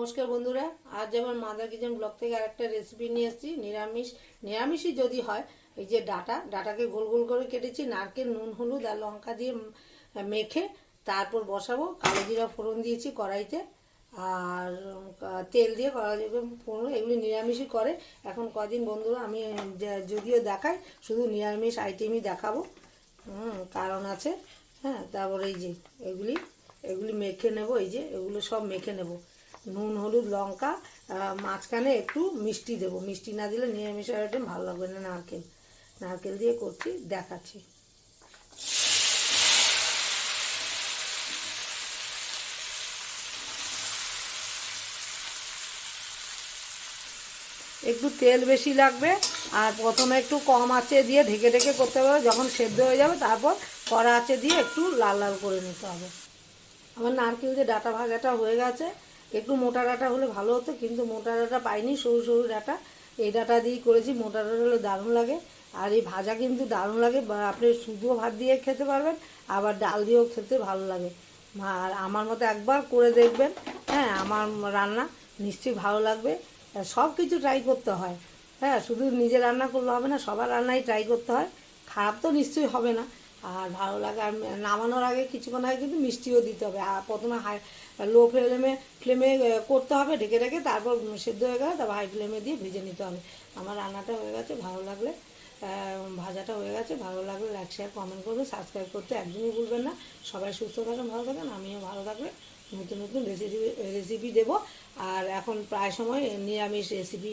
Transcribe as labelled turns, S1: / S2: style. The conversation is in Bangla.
S1: নমস্কার বন্ধুরা, আজ যেমন মাদার কিচেন ব্লগ থেকে আরেকটা রেসিপি নিয়ে এসেছি, নিরামিষ। নিরামিষই যদি হয়, এই যে ডাটা, ডাটাকে গোল গোল করে কেটেছি, নারকেল, নুন, হলুদ আর লঙ্কা দিয়ে মেখে তারপর বসাবো। কালো জিরা ফোড়ন দিয়েছি কড়াইতে, আর তেল দিয়ে কড়াই ফোড়ন, এগুলি নিরামিষই করে। এখন কদিন বন্ধুরা, আমি যদিও দেখাই, শুধু নিরামিষ আইটেমই দেখাবো। কারণ আছে হ্যাঁ তারপর এই যে, এগুলি এগুলি মেখে নেব, এই যে, এগুলো সব মেখে নেব। নুন, হলুদ, লঙ্কা মাঝখানে একটু মিষ্টি দেবো। মিষ্টি না দিলে নিরামিষ আইটেম ভালো লাগবে না। নারকেল নারকেল দিয়ে করছি, দেখাচ্ছি। একটু তেল বেশি লাগবে আর প্রথমে একটু কম আঁচে দিয়ে ঢেকে ঢেকে করতে হবে। যখন সেদ্ধ হয়ে যাবে, তারপর কড়া আঁচে দিয়ে একটু লাল লাল করে নিতে হবে। আমার নারকেল দিয়ে ডাটা ভাজাটা হয়ে গেছে। একটু মোটা ডাটা হলে ভালো হতো, কিন্তু মোটা ডাটা পাইনি, সরু সরু ডাটা। এই ডাটা দিয়েই করেছি, মোটা ডাটা হলে দারুণ লাগে। আর এই ভাজা কিন্তু দারুণ লাগে, বা আপনি শুধুও ভাত দিয়ে খেতে পারবেন, আবার ডাল দিয়েও খেতে ভালো লাগে। আর আমার মতো একবার করে দেখবেন হ্যাঁ আমার রান্না নিশ্চয়ই ভালো লাগবে। সব কিছু ট্রাই করতে হয়। হ্যাঁ শুধু নিজে রান্না করলে হবে না, সবার রান্নাই ট্রাই করতে হয়। খারাপ তো নিশ্চয়ই হবে না। আর ভালো লাগে, আর নামানোর আগে কিছুক্ষণ আগে কিন্তু মিষ্টিও দিতে হবে। আর প্রথমে হাই, লো ফ্লেমে ফ্লেমে করতে হবে, ঢেকে ঢেকে তারপর সেদ্ধ হয়ে গেলে তারপর হাই ফ্লেমে দিয়ে ভেজে নিতে হবে। আমার রান্নাটা হয়ে গেছে, ভালো লাগলে ভাজাটা হয়ে গেছে, ভালো লাগলে লাইক শেয়ার কমেন্ট করবে সাবস্ক্রাইব করতে একদমই ভুলবেন না। সবাই সুস্থ থাকেন, ভালো থাকেন, আমিও ভালো থাকলে নতুন নতুন রেসিপি রেসিপি দেবো। আর এখন প্রায় সময় নিরামিষ রেসিপি